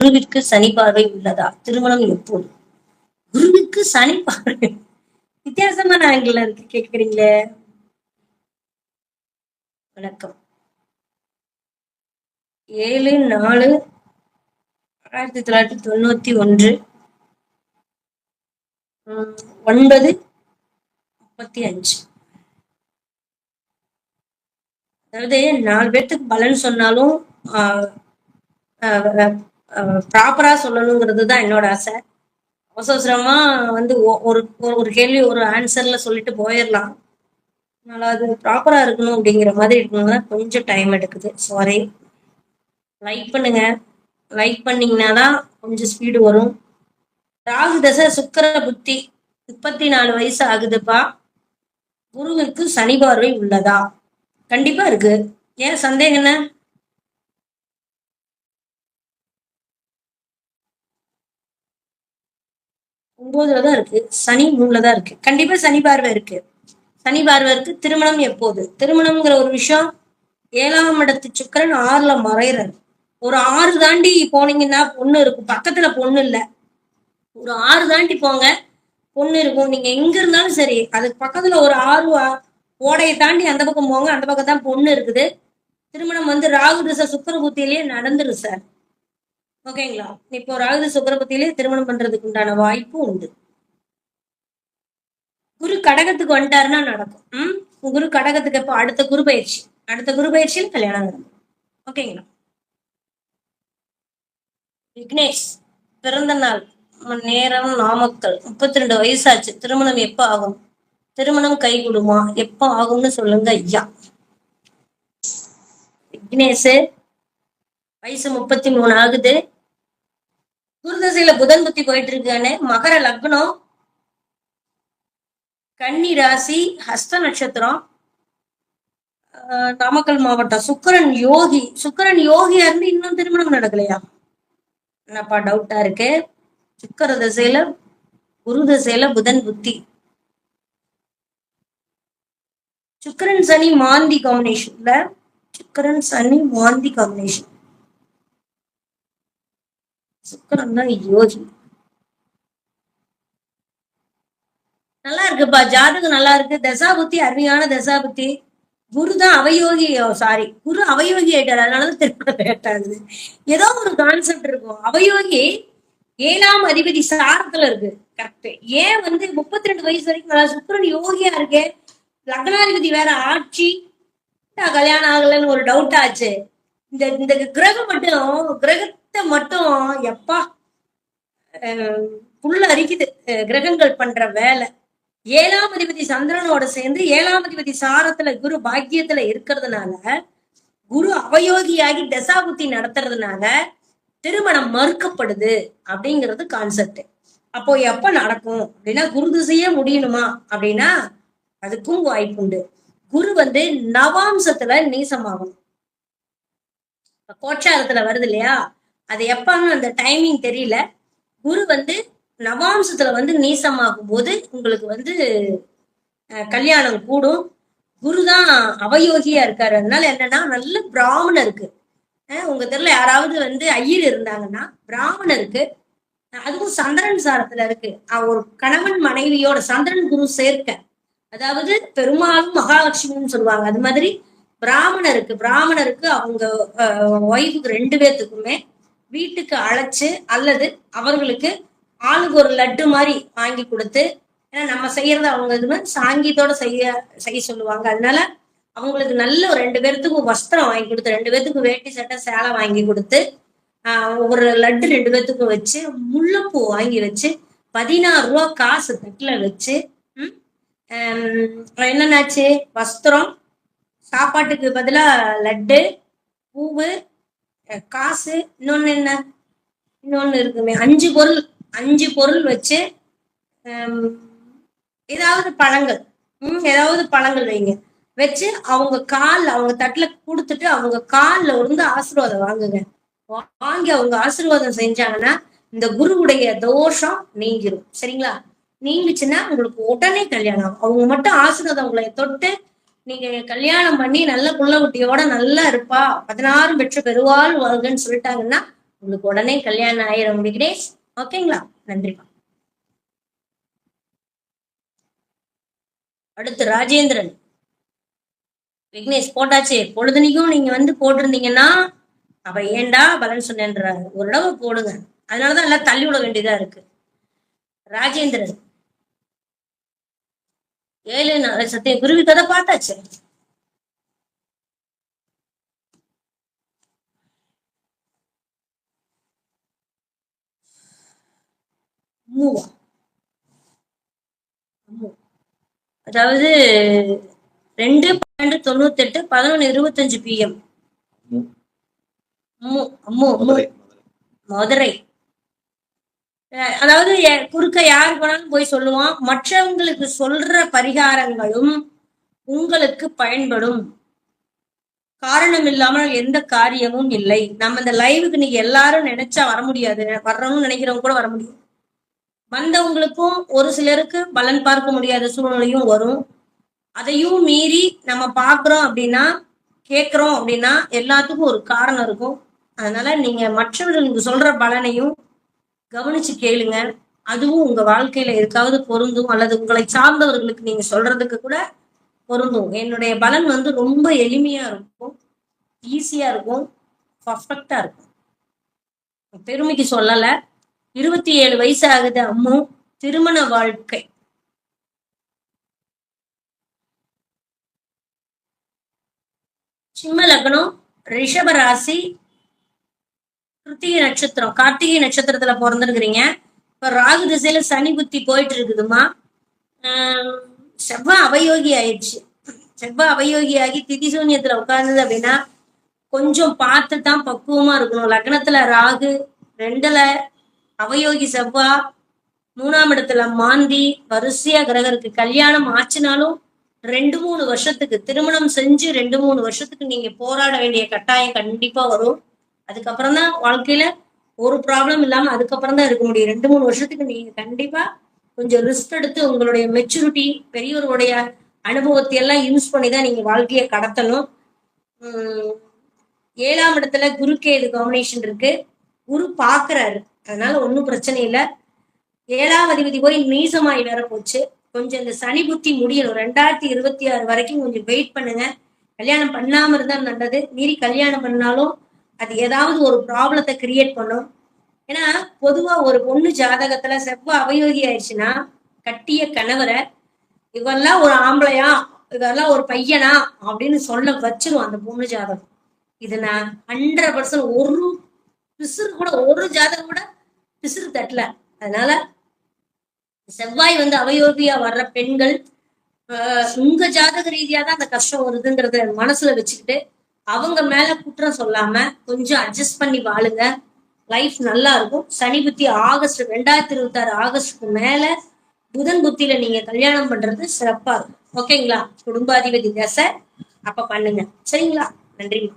குருவிற்கு சனி பார்வை உள்ளதா? திருமணம் எப்போது? குருவிற்கு சனி பார்வை. வித்தியாசமான ஆங்கிள் இருக்கு. கேக்குறீங்களே வணக்கம். ஏழு நாலு ஆயிரத்தி தொள்ளாயிரத்தி தொண்ணூத்தி ஒன்று உம், ஒன்பது முப்பத்தி அஞ்சு. அதாவது நாலு பேர்த்துக்கு பலன் சொன்னாலும் ப்ராப்பரா சொல்லணுங்கிறது தான் என்னோட ஆசை. அவசரமா வந்து ஒரு ஒரு- கேள்வி ஒரு ஆன்சர்ல சொல்லிட்டு போயிடலாம் அதனால அது ப்ராப்பரா இருக்கணும் அப்படிங்கிற மாதிரி இருக்கணும்னா கொஞ்சம் டைம் எடுக்குது. சாரி லைக் பண்ணுங்க. லைக் பண்ணீங்கன்னா தான் கொஞ்சம் ஸ்பீடு வரும். ராகு தசை சுக்கர புத்தி. முப்பத்தி நாலு வயசு ஆகுதுப்பா. குருவிற்கு சனி பார்வை உள்ளதா? கண்டிப்பா இருக்கு. ஏன் சந்தேகம் என்ன? ஒன்பதுல தான் இருக்கு. சனி மூணுல தான் இருக்கு. கண்டிப்பா சனி பார்வை இருக்கு. சனி பார்வை இருக்கு திருமணம் எப்போது? திருமணம்ங்கிற ஒரு விஷயம் ஏழாம் இடத்து சுக்கிரன் ஆறுல மறையிறாரு. ஒரு ஆறு தாண்டி போனீங்கன்னா பொண்ணு இருக்கும். பக்கத்துல பொண்ணு இல்ல. ஒரு ஆறு தாண்டி போங்க. பொண்ணு இருக்கும். நீங்க எங்க இருந்தாலும் சரி அதுக்கு பக்கத்துல ஒரு ஆறு ஓடையை தாண்டி அந்த பக்கம் போங்க. அந்த பக்கம் தான் பொண்ணு இருக்குது. திருமணம் வந்து ராகு திசை சுக்கர புத்தியிலேயே நடந்துரும் சார். ஓகேங்களா இப்போ ராகு சுக்கரபத்தியிலே திருமணம் பண்றதுக்கு உண்டான வாய்ப்பு உண்டு. குரு கடகத்துக்கு வந்துட்டாருன்னா நடக்கும். ம்? குரு கடகத்துக்கு எப்போ? அடுத்த குரு பயிற்சி. அடுத்த குரு பயிற்சியில் கல்யாணம் நடக்கும். ஓகேங்களா விக்னேஷ் பிறந்த நாள் நேரம் நாமக்கல். முப்பத்தி ரெண்டு வயசாச்சு. திருமணம் எப்ப ஆகும்? திருமணம் கைகூடுமா? எப்ப ஆகும்னு சொல்லுங்க ஐயா. விக்னேஷ் வயசு முப்பத்தி மூணு ஆகுது. குருதசையில புதன் புத்தி போயிட்டு இருக்கானே மகர லக்னம் கன்னி ராசி ஹஸ்த நட்சத்திரம் ஆஹ், நாமக்கல் மாவட்டம். சுக்கிரன் யோகி சுக்கிரன் யோகியா இருந்து இன்னும் திருமணம் நடக்கலையா? என்னப்பா டவுட்டா இருக்கு. சுக்கர தசையில குரு தசையில புதன் புத்தி. சுக்கிரன் சனி மாந்தி காம்பினேஷன்ல சுக்கிரன் சனி மாந்தி காம்பினேஷன் சுக்கரன்னா யோகி. நல்லா இருக்குப்பா ஜாதகம் நல்லா இருக்கு. தசாபுத்தி அருமையான தசாபுத்தி. குரு தான் அவயோகி சாரி குரு அவயோகி ஆயிட்டாரு. அதனாலதான் திருமணம் கேட்டாது ஏதோ ஒரு கான்செப்ட் இருக்கும். அவயோகி ஏழாம் அதிபதி சாரத்துல இருக்கு. கரெக்ட் ஏன் வந்து முப்பத்தி ரெண்டு வயசு வரைக்கும் நல்லா சுக்கரன் யோகியா இருக்கே. லக்னாதிபதி வேற ஆட்சி. கல்யாணம் ஆகலைன்னு ஒரு டவுட் ஆச்சு. இந்த இந்த கிரகம் மட்டும் கிரக கிரகத்தை மட்டும் எப்பா அஹ், அரிக்குது. கிரகங்கள் பண்ற வேலை. ஏழாம் அதிபதி சந்திரனோட சேர்ந்து ஏழாம் அதிபதி சாரத்துல குரு பாக்கியத்துல இருக்கிறதுனால குரு அவயோகியாகி தசாபுத்தி நடத்துறதுனால திருமணம் மறுக்கப்படுது அப்படிங்கிறது கான்செப்ட் அப்போ எப்ப நடக்கும்? அப்படின்னா குரு திசையே முடியணுமா? அப்படின்னா அதுக்கும் வாய்ப்புண்டு குரு வந்து நவாம்சத்துல நீசமாகணும். இப்ப கோச்சாரத்துல வருது இல்லையா? அது எப்பன்னு அந்த டைமிங் தெரியல. குரு வந்து நவாம்சத்துல வந்து நீசமாகும் போது உங்களுக்கு வந்து கல்யாணம் கூடும். குரு தான் அவயோகியா இருக்காரு. அதனால என்னன்னா நல்ல பிராமணருக்கு அஹ், உங்க தெருல யாராவது வந்து ஐயர் இருந்தாங்கன்னா பிராமணருக்கு அதுவும் சந்திரன் சாரத்துல இருக்கு. ஒரு கணவன் மனைவியோட சந்திரன் குரு சேர்க்க. அதாவது பெருமாளும் மகாலட்சுமின்னு சொல்லுவாங்க. அது மாதிரி பிராமணருக்கு பிராமணருக்கு அவங்க ஒய்ஃபுக்கு ரெண்டு பேர்த்துக்குமே வீட்டுக்கு அழைச்சு அல்லது அவர்களுக்கு ஆளுக்கு ஒரு லட்டு மாதிரி வாங்கி கொடுத்து ஏன்னா நம்ம செய்யறது அவங்க இதுமே சாங்கியத்தோட செய்ய செய்ய சொல்லுவாங்க. அதனால அவங்களுக்கு நல்ல ஒரு ரெண்டு பேர்த்துக்கும் வஸ்திரம் வாங்கி கொடுத்து ரெண்டு பேர்த்துக்கும் வேட்டி சட்டை சேலை வாங்கி கொடுத்து ஒரு லட்டு ரெண்டு பேர்த்துக்கும் வச்சு முல்லைப்பூ வாங்கி வச்சு பதினாறு ரூபா காசு தட்டில் வச்சு என்னென்னாச்சு? வஸ்திரம் சாப்பாட்டுக்கு பதிலாக லட்டு பூவு காசு இன்னொன்னு என்ன? இன்னொன்னு இருக்குமே. அஞ்சு பொருள் அஞ்சு பொருள் வச்சு ஏதாவது பழங்கள் ம் ஏதாவது பழங்கள் வைங்க. வச்சு அவங்க கால் அவங்க தட்டுல கொடுத்துட்டு அவங்க கால்ல இருந்து ஆசீர்வாதம் வாங்குங்க. வா- வாங்கி அவங்க ஆசீர்வாதம் செஞ்சாங்கன்னா இந்த குருவுடைய தோஷம் நீங்கிரும். சரிங்களா? நீங்கிச்சுன்னா உங்களுக்கு உடனே கல்யாணம் ஆகும். அவங்க மட்டும் ஆசீர்வாதம் உங்களை தொட்டு நீங்க கல்யாணம் பண்ணி நல்ல புள்ள குட்டியோட நல்லா இருப்பா. பதினாறு பெற்று பெருவாள் வாழ்கன்னு சொல்லிட்டாங்கன்னா உங்களுக்கு உடனே கல்யாணம் ஆயிரம் முடிக்கிறேன் ஓகேங்களா? நன்றிப்பா அடுத்து ராஜேந்திரன். விக்னேஷ் போட்டாச்சு. பொழுதுனிக்கும் நீங்க வந்து போட்டிருந்தீங்கன்னா அவ ஏன்டா பலன் சொன்னேன்றாரு ஒரு தடவை போடுங்க. அதனாலதான் எல்லாம் தள்ளி விட வேண்டியதா இருக்கு. ராஜேந்திரன். ஏழு நாலு சத்திய குருவி கதை பார்த்தாச்சு? மூவா. அதாவது ரெண்டு பன்னெண்டு தொண்ணூத்தி எட்டு பதினொன்னு இருபத்தஞ்சு பிஎம் மதுரை. அதாவது குறுக்க யார் வேணாலும் போய் சொல்லுவான். மற்றவங்களுக்கு சொல்ற பரிகாரங்களும் உங்களுக்கு பயன்படும். காரணம் இல்லாமல் எந்த காரியமும் இல்லை. நம்ம இந்த லைவுக்கு நீங்க எல்லாரும் நினைச்சா வர முடியாது. வர்றவங்க நினைக்கிறவங்க கூட வர முடியும். வந்தவங்களுக்கும் ஒரு சிலருக்கு பலன் பார்க்க முடியாத சூழ்நிலையும் வரும். அதையும் மீறி நம்ம பாக்குறோம் அப்படின்னா கேட்குறோம் அப்படின்னா எல்லாத்துக்கும் ஒரு காரணம் இருக்கும். அதனால நீங்க மற்றவர்களுக்கு சொல்ற பலனையும் கவனிச்சு கேளுங்க. அதுவும் உங்க வாழ்க்கையில எதுக்காவது பொருந்தும் அல்லது உங்களை சார்ந்தவர்களுக்கு நீங்க சொல்றதுக்கு கூட பொருந்தும். என்னுடைய பலன் வந்து ரொம்ப எளிமையா இருக்கும். ஈஸியா இருக்கும். பர்ஃபெக்டா இருக்கும். பெருமைக்கு சொல்லல. இருபத்தி ஏழு வயசு ஆகுது அம்மு. திருமண வாழ்க்கை. சிம்ம லக்னம் ரிஷப ராசி கிருத்திகை நட்சத்திரம் கார்த்திகை நட்சத்திரத்துல பிறந்திருக்கிறீங்க. இப்ப ராகு திசையில சனி புத்தி போயிட்டு இருக்குதுமா செவ்வாய் அவயோகி ஆயிடுச்சு. செவ்வாய் அவயோகி ஆகி திதிசூன்யத்துல உட்கார்ந்தது அப்படின்னா கொஞ்சம் பார்த்து தான் பக்குவமா இருக்கணும். லக்னத்துல ராகு ரெண்டுல அவயோகி செவ்வா மூணாம் இடத்துல மாந்தி வரிசையா கிரகருக்கு கல்யாணம் ஆச்சுனாலும் ரெண்டு மூணு வருஷத்துக்கு திருமணம் செஞ்சு ரெண்டு மூணு வருஷத்துக்கு நீங்க போராட வேண்டிய கட்டாயம் கண்டிப்பா வரும். அதுக்கப்புறம் தான் வாழ்க்கையில ஒரு ப்ராப்ளம் இல்லாம அதுக்கப்புறம் தான் இருக்க முடியும். ரெண்டு மூணு வருஷத்துக்கு நீங்க கண்டிப்பா கொஞ்சம் ரிஸ்க் எடுத்து உங்களுடைய மெச்சூரிட்டி பெரியவருடைய அனுபவத்தை எல்லாம் யூஸ் பண்ணி தான் நீங்க வாழ்க்கையை கடத்தணும். ஏழாம் இடத்துல குருக்கேது காம்பினேஷன் இருக்கு. குரு பாக்குறாரு அதனால ஒன்றும் பிரச்சனை இல்லை. ஏழாம் அதிபதி போய் நீசமாய் வேற போச்சு. கொஞ்சம் இந்த சனி புத்தி முடியணும். ரெண்டாயிரத்தி இருபத்தி ஆறு வரைக்கும் கொஞ்சம் வெயிட் பண்ணுங்க. கல்யாணம் பண்ணாம இருந்தா நல்லது. மீறி கல்யாணம் பண்ணாலும் அது ஏதாவது ஒரு ப்ராப்ளத்தை கிரியேட் பண்ணும். ஏன்னா பொதுவா ஒரு பொண்ணு ஜாதகத்துல செவ்வாய் அவயோகி ஆயிடுச்சுன்னா கட்டிய கணவரை இவெல்லாம் ஒரு ஆம்பளையா? இதெல்லாம் ஒரு பையனா? அப்படின்னு சொல்ல வச்சிரும் அந்த பொண்ணு ஜாதகம். இது நான் ஹண்ட்ரட் பர்சன்ட் ஒரு பிசுறு கூட ஒரு ஜாதகம் கூட பிசுறு தட்டல. அதனால செவ்வாய் வந்து அவயோகியா வர்ற பெண்கள் உங்க ஜாதக ரீதியா தான் அந்த கஷ்டம் வருதுங்கிறத மனசுல வச்சுக்கிட்டு அவங்க மேல குற்றம் சொல்லாம கொஞ்சம் அட்ஜஸ்ட் பண்ணி வாழுங்க. லைஃப் நல்லா இருக்கும். சனி புத்தி ஆகஸ்ட் ரெண்டாயிரத்தி இருபத்தி ஆறு ஆகஸ்டுக்கு மேல புதன் புத்தியில நீங்க கல்யாணம் பண்றது சிறப்பா இருக்கும். ஓகேங்களா குடும்பாதிபதி தசை. அப்ப பண்ணுங்க. சரிங்களா? நன்றிமா